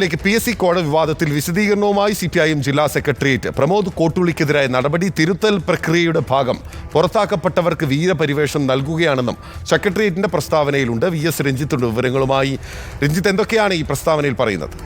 ലേക്ക് P S C കോഴ വിവാദത്തിൽ വിശദീകരണവുമായി സി പി ഐ എം ജില്ലാ സെക്രട്ടേറിയറ്റ് പ്രമോദ് കോട്ടുള്ളിക്കെതിരായ നടപടി തിരുത്തൽ പ്രക്രിയയുടെ ഭാഗം പുറത്താക്കപ്പെട്ടവർക്ക് വീരപരിവേഷം നൽകുകയാണെന്നും സെക്രട്ടേറിയറ്റിന്റെ പ്രസ്താവനയിലുണ്ട്. വി എസ് രഞ്ജിത്തുണ്ട് വിവരങ്ങളുമായി. രഞ്ജിത്ത് എന്തൊക്കെയാണ് ഈ പ്രസ്താവനയിൽ പറയുന്നത്?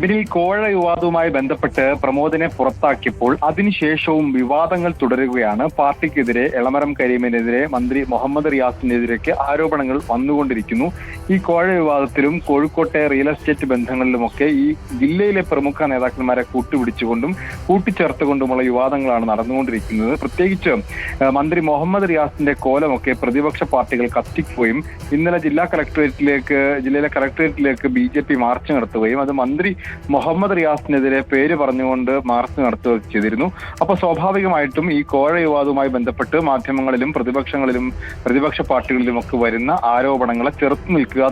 ബിനിൽ കോഴ വിവാദവുമായി ബന്ധപ്പെട്ട് പ്രമോദിനെ പുറത്താക്കിയപ്പോൾ അതിനുശേഷവും വിവാദങ്ങൾ തുടരുകയാണ്. പാർട്ടിക്കെതിരെ എളമരം കരീമിനെതിരെ മന്ത്രി മുഹമ്മദ് റിയാസിനെതിരേക്ക് ആരോപണങ്ങൾ വന്നുകൊണ്ടിരിക്കുന്നു. ഈ കോഴ വിവാദത്തിലും കോഴിക്കോട്ടെ റിയൽ എസ്റ്റേറ്റ് ബന്ധങ്ങളിലുമൊക്കെ ഈ ജില്ലയിലെ പ്രമുഖ നേതാക്കന്മാരെ കൂട്ടുപിടിച്ചുകൊണ്ടും കൂട്ടിച്ചേർത്തുകൊണ്ടുമുള്ള വിവാദങ്ങളാണ് നടന്നുകൊണ്ടിരിക്കുന്നത്. പ്രത്യേകിച്ച് മന്ത്രി മുഹമ്മദ് റിയാസിന്റെ കോലമൊക്കെ പ്രതിപക്ഷ പാർട്ടികൾ കത്തിക്കുകയും ഇന്നലെ ജില്ലാ കളക്ടറേറ്റിലേക്ക് ജില്ലയിലെ കളക്ടറേറ്റിലേക്ക് ബി മാർച്ച് നടത്തുകയും അത് മന്ത്രി മുഹമ്മദ് റിയാസിനെതിരെ പേര് പറഞ്ഞുകൊണ്ട് മാർച്ച് നടത്തുക ചെയ്തിരുന്നു. അപ്പൊ സ്വാഭാവികമായിട്ടും ഈ കോഴ വിവാദവുമായി ബന്ധപ്പെട്ട് മാധ്യമങ്ങളിലും പ്രതിപക്ഷങ്ങളിലും പ്രതിപക്ഷ പാർട്ടികളിലും ഒക്കെ വരുന്ന ആരോപണങ്ങളെ ചെറുത്തു നിൽക്കുക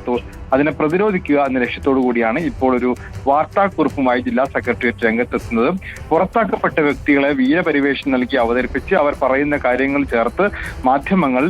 അതിനെ പ്രതിരോധിക്കുക എന്ന ലക്ഷ്യത്തോടു കൂടിയാണ് ഇപ്പോൾ ഒരു വാർത്താക്കുറിപ്പുമായി ജില്ലാ സെക്രട്ടേറിയറ്റ് രംഗത്തെത്തുന്നത്. പുറത്താക്കപ്പെട്ട വ്യക്തികളെ വീരപരിവേഷം നൽകി അവതരിപ്പിച്ച് അവർ പറയുന്ന കാര്യങ്ങൾ ചേർത്ത് മാധ്യമങ്ങൾ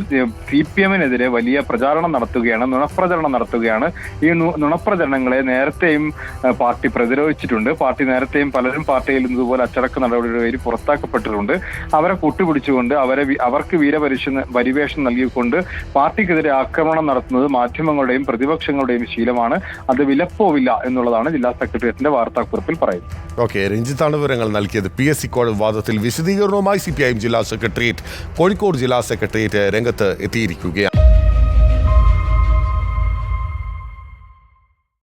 സി പി എമ്മിനെതിരെ വലിയ പ്രചാരണം നടത്തുകയാണ് നുണപ്രചരണം നടത്തുകയാണ്. ഈ നുണപ്രചരണങ്ങളെ നേരത്തെയും ഏഹ്, പാർട്ടി പ്രതിരോധിച്ചിട്ടുണ്ട്. പാർട്ടി നേരത്തെയും പലരും പാർട്ടിയിൽ ഇതുപോലെ അച്ചടക്ക നടപടിയുടെ പേരിൽ പുറത്താക്കപ്പെട്ടിട്ടുണ്ട്. അവരെ കൂട്ടുപിടിച്ചുകൊണ്ട് അവരെ അവർക്ക് വീരപരിശ പരിവേഷം നൽകിക്കൊണ്ട് പാർട്ടിക്കെതിരെ ആക്രമണം നടത്തുന്നത് മാധ്യമങ്ങളുടെയും പ്രതിപക്ഷങ്ങളുടെയും ശീലമാണ്. അത് വിലപ്പോവില്ല എന്നുള്ളതാണ് ജില്ലാ സെക്രട്ടേറിയറ്റിന്റെ വാർത്താക്കുറിപ്പിൽ പറയുന്നത്. ഓക്കെ രഞ്ജിത്താണ് വിവരങ്ങൾ നൽകിയത്. പി എസ് സി കോഴ വിവാദത്തിൽ വിശദീകരണവുമായി സി പി ഐ എം ജില്ലാ സെക്രട്ടേറിയറ്റ് കോഴിക്കോട് ജില്ലാ സെക്രട്ടേറിയറ്റ് രംഗത്ത് എത്തിയിരിക്കുകയാണ്.